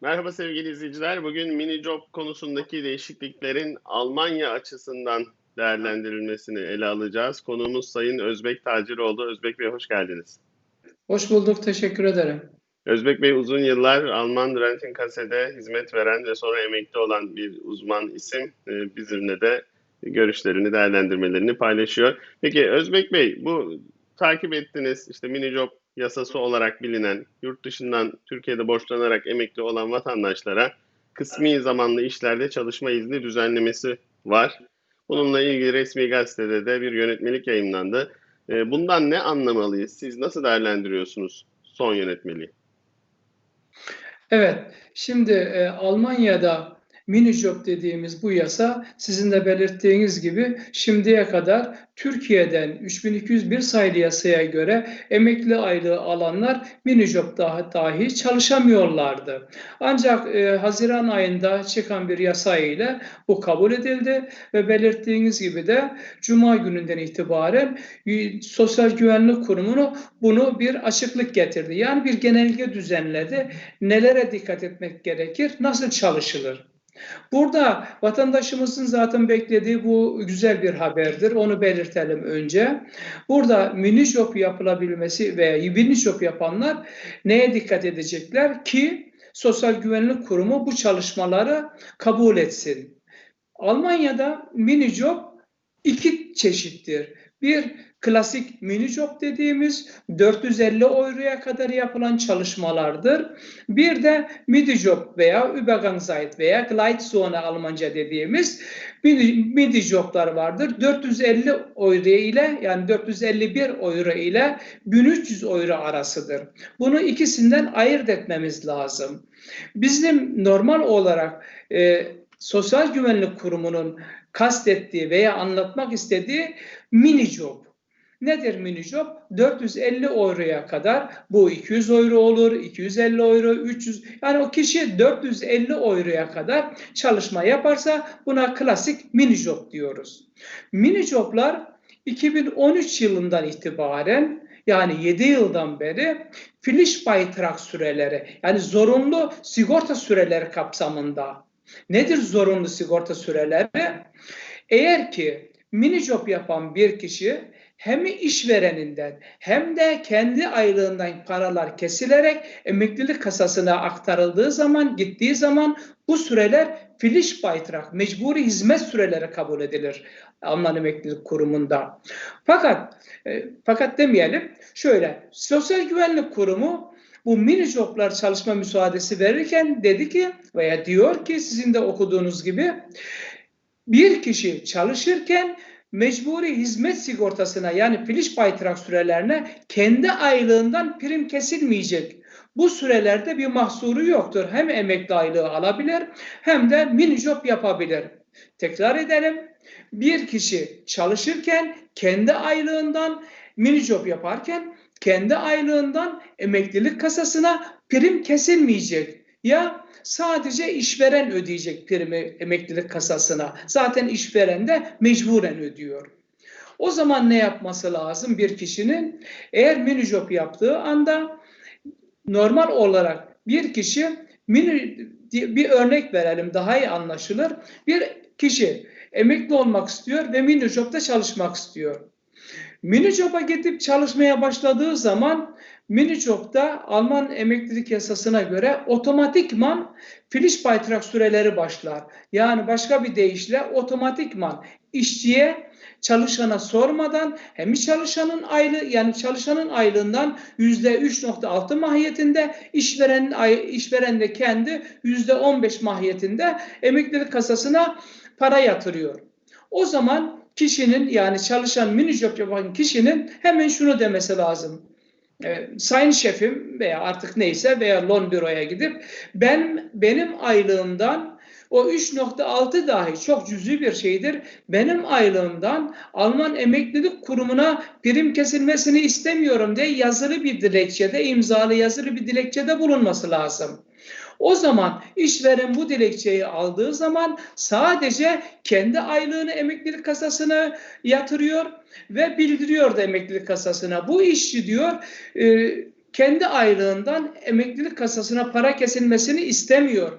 Merhaba sevgili izleyiciler. Bugün mini job konusundaki değişikliklerin Almanya açısından değerlendirilmesini ele alacağız. Konuğumuz Sayın Özbek Taciroğlu. Özbek Bey hoş geldiniz. Hoş bulduk, teşekkür ederim. Özbek Bey uzun yıllar Alman Rentenkase'de hizmet veren ve sonra emekli olan bir uzman isim. Ee, Bizimle de görüşlerini, değerlendirmelerini paylaşıyor. Peki Özbek Bey bu takip ettiğiniz işte mini job yasası olarak bilinen yurt dışından Türkiye'de borçlanarak emekli olan vatandaşlara kısmi zamanlı işlerde çalışma izni düzenlemesi var. Bununla ilgili resmi gazetede de bir yönetmelik yayınlandı. Ee, Bundan ne anlamalıyız? Siz nasıl değerlendiriyorsunuz son yönetmeliği? Evet, şimdi e, Almanya'da mini job dediğimiz bu yasa sizin de belirttiğiniz gibi şimdiye kadar Türkiye'den 3201 sayılı yasaya göre emekli aylığı alanlar mini job daha dahi çalışamıyorlardı. Ancak e, Haziran ayında çıkan bir yasa ile bu kabul edildi ve belirttiğiniz gibi de Cuma gününden itibaren Sosyal Güvenlik Kurumu'nu bunu bir açıklık getirdi. Yani bir genelge düzenledi. Nelere dikkat etmek gerekir? Nasıl çalışılır? Burada vatandaşımızın zaten beklediği bu güzel bir haberdir. Onu belirtelim önce. Burada mini job yapılabilmesi ve mini job yapanlar neye dikkat edecekler ki Sosyal Güvenlik Kurumu bu çalışmaları kabul etsin. Almanya'da mini job iki çeşittir. Bir klasik mini job dediğimiz 450 euroya kadar yapılan çalışmalardır. Bir de midi job veya Übergangszeit veya Gleitzone Almanca dediğimiz midi, midi joblar vardır. 450 euro ile yani 451 euro ile 1300 euro arasıdır. Bunu ikisinden ayırt etmemiz lazım. Bizim normal olarak e, Sosyal Güvenlik Kurumu'nun kastettiği veya anlatmak istediği mini job. Nedir mini job? 450 euroya kadar bu 200 euro olur, 250 euro, 300 yani o kişi 450 euroya kadar çalışma yaparsa buna klasik mini job diyoruz. Mini joblar 2013 yılından itibaren yani 7 yıldan beri Pflichtbeitrag süreleri yani zorunlu sigorta süreleri kapsamında. Nedir zorunlu sigorta süreleri? Eğer ki mini job yapan bir kişi hem işvereninden hem de kendi aylığından paralar kesilerek emeklilik kasasına aktarıldığı zaman, gittiği zaman bu süreler Pflichtbeitrag, mecburi hizmet süreleri kabul edilir Alman Emeklilik Kurumu'nda. Fakat e, fakat demeyelim şöyle Sosyal Güvenlik Kurumu bu mini joblar çalışma müsaadesi verirken dedi ki veya diyor ki sizin de okuduğunuz gibi bir kişi çalışırken mecburi hizmet sigortasına yani Pflichtbeitrag sürelerine kendi aylığından prim kesilmeyecek. Bu sürelerde bir mahsuru yoktur. Hem emekli aylığı alabilir hem de mini job yapabilir. Tekrar edelim. Bir kişi çalışırken kendi aylığından mini job yaparken kendi aylığından emeklilik kasasına prim kesilmeyecek. Ya sadece işveren ödeyecek primi emeklilik kasasına. Zaten işveren de mecburen ödüyor. O zaman ne yapması lazım bir kişinin? Eğer mini job yaptığı anda normal olarak bir kişi mini bir örnek verelim daha iyi anlaşılır. Bir kişi emekli olmak istiyor ve mini job'da çalışmak istiyor. Mini job'a gidip çalışmaya başladığı zaman mini job'da Alman emeklilik yasasına göre otomatikman Pflichtbeitrag süreleri başlar. Yani başka bir deyişle otomatikman işçiye çalışana sormadan hem çalışanın aylığı yani çalışanın aylığından yüzde 3.6 mahiyetinde işverenin işveren de kendi yüzde 15 mahiyetinde emeklilik kasasına para yatırıyor. O zaman kişinin yani çalışan mini job yapan kişinin hemen şunu demesi lazım. E, sayın şefim veya artık neyse veya lon büroya gidip ben benim aylığımdan o 3.6 dahi çok cüzi bir şeydir. Benim aylığımdan Alman Emeklilik Kurumu'na prim kesilmesini istemiyorum diye yazılı bir dilekçede, imzalı yazılı bir dilekçede bulunması lazım. O zaman işveren bu dilekçeyi aldığı zaman sadece kendi aylığını emeklilik kasasına yatırıyor ve bildiriyor da emeklilik kasasına. Bu işçi diyor e, kendi aylığından emeklilik kasasına para kesilmesini istemiyor.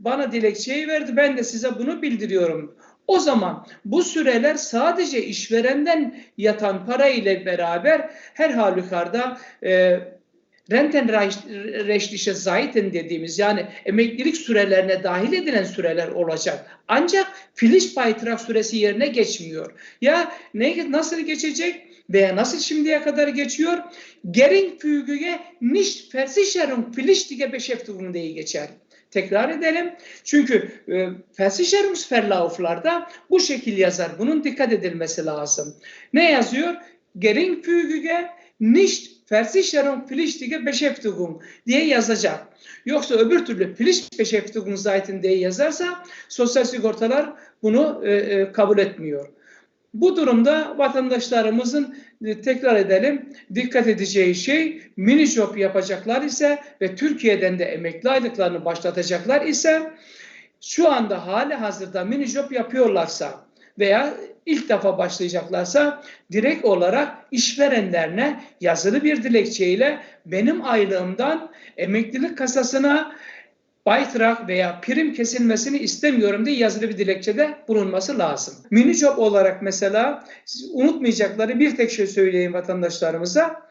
Bana dilekçeyi verdi. Ben de size bunu bildiriyorum. O zaman bu süreler sadece işverenden yatan para ile beraber her halükarda e, Rentenrechtliche Zeiten dediğimiz yani emeklilik sürelerine dahil edilen süreler olacak. Ancak filiş baytrak süresi yerine geçmiyor. Ya ne nasıl geçecek veya nasıl şimdiye kadar geçiyor? Geringfügige nicht Versicherung pflichtige Beschäftigung diye geçer. Tekrar edelim. Çünkü e, Versicherungsverlauflarda bu şekil yazar. Bunun dikkat edilmesi lazım. Ne yazıyor? Geringfügige nicht Versicherungspflichtige Beschäftigung diye yazacak. Yoksa öbür türlü Pflichtbeschäftigungsseiten diye yazarsa sosyal sigortalar bunu e, e, kabul etmiyor. Bu durumda vatandaşlarımızın e, tekrar edelim dikkat edeceği şey mini job yapacaklar ise ve Türkiye'den de emekli aylıklarını başlatacaklar ise şu anda hali hazırda mini job yapıyorlarsa veya ilk defa başlayacaklarsa direkt olarak işverenlerine yazılı bir dilekçeyle benim aylığımdan emeklilik kasasına baytrak veya prim kesilmesini istemiyorum diye yazılı bir dilekçede bulunması lazım. Mini job olarak mesela unutmayacakları bir tek şey söyleyeyim vatandaşlarımıza.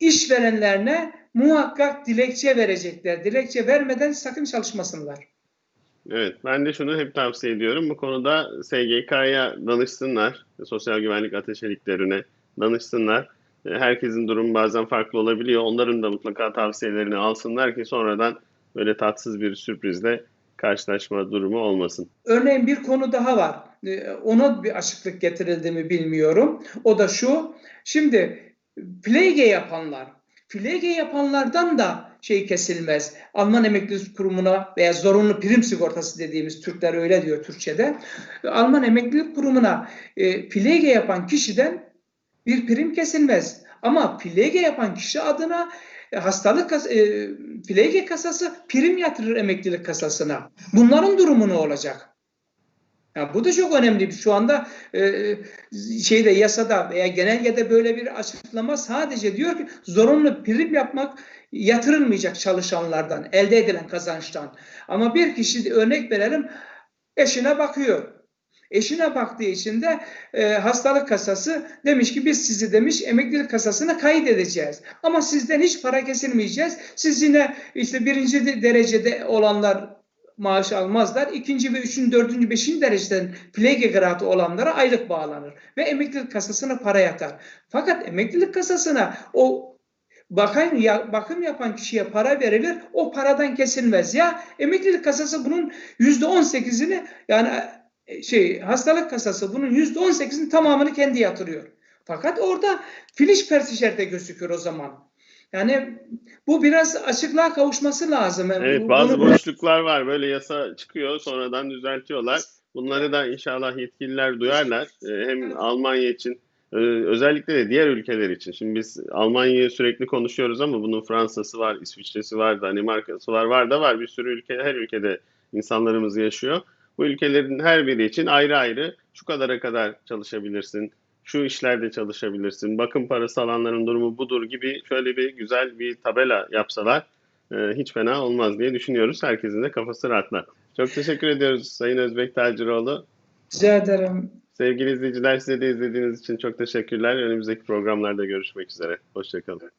İşverenlerine muhakkak dilekçe verecekler. Dilekçe vermeden sakın çalışmasınlar. Evet, ben de şunu hep tavsiye ediyorum. Bu konuda SGK'ya danışsınlar, sosyal güvenlik ateşeliklerine danışsınlar. E, Herkesin durumu bazen farklı olabiliyor. Onların da mutlaka tavsiyelerini alsınlar ki sonradan böyle tatsız bir sürprizle karşılaşma durumu olmasın. Örneğin bir konu daha var. Ee, Ona bir açıklık getirildi mi bilmiyorum. O da şu. Şimdi plege yapanlar, plege yapanlardan da şey kesilmez. Alman Emeklilik Kurumu'na veya zorunlu prim sigortası dediğimiz Türkler öyle diyor Türkçe'de. Alman Emeklilik Kurumu'na e, plege yapan kişiden bir prim kesilmez. Ama plege yapan kişi adına e, hastalık e, plege kasası prim yatırır emeklilik kasasına. Bunların durumu ne olacak? Ya bu da çok önemli. Şu anda e, şeyde yasada veya genelgede böyle bir açıklama sadece diyor ki zorunlu prim yapmak yatırılmayacak çalışanlardan, elde edilen kazançtan. Ama bir kişi örnek verelim eşine bakıyor. Eşine baktığı için de e, hastalık kasası demiş ki biz sizi demiş emeklilik kasasına kaydedeceğiz. Ama sizden hiç para kesilmeyeceğiz. Siz yine işte birinci de- derecede olanlar maaş almazlar. İkinci ve üçüncü, dördüncü, beşinci dereceden plege gradı olanlara aylık bağlanır. Ve emeklilik kasasına para yatar. Fakat emeklilik kasasına o bakan ya, bakım yapan kişiye para verilir. O paradan kesilmez. Ya emeklilik kasası bunun yüzde on sekizini yani e, şey hastalık kasası bunun yüzde on sekizinin tamamını kendi yatırıyor. Fakat orada filiş persişerde gözüküyor o zaman. Yani bu biraz açıklığa kavuşması lazım. Yani Evet, bu- bazı bunu- boşluklar var. Böyle yasa çıkıyor, sonradan düzeltiyorlar. Bunları da inşallah yetkililer duyarlar. Ee, Hem Almanya için, e, özellikle de diğer ülkeler için. Şimdi biz Almanya'yı sürekli konuşuyoruz ama bunun Fransa'sı var, İsviçre'si var, Danimarka'sı var, var da var. Bir sürü ülke, her ülkede insanlarımız yaşıyor. Bu ülkelerin her biri için ayrı ayrı şu kadara kadar çalışabilirsin, şu işlerde çalışabilirsin, bakım parası alanların durumu budur gibi şöyle bir güzel bir tabela yapsalar e, hiç fena olmaz diye düşünüyoruz. Herkesin de kafası rahatlar. Çok teşekkür ediyoruz Sayın Özbek Taciroğlu. Rica ederim. Sevgili izleyiciler size de izlediğiniz için çok teşekkürler. Önümüzdeki programlarda görüşmek üzere. Hoşçakalın.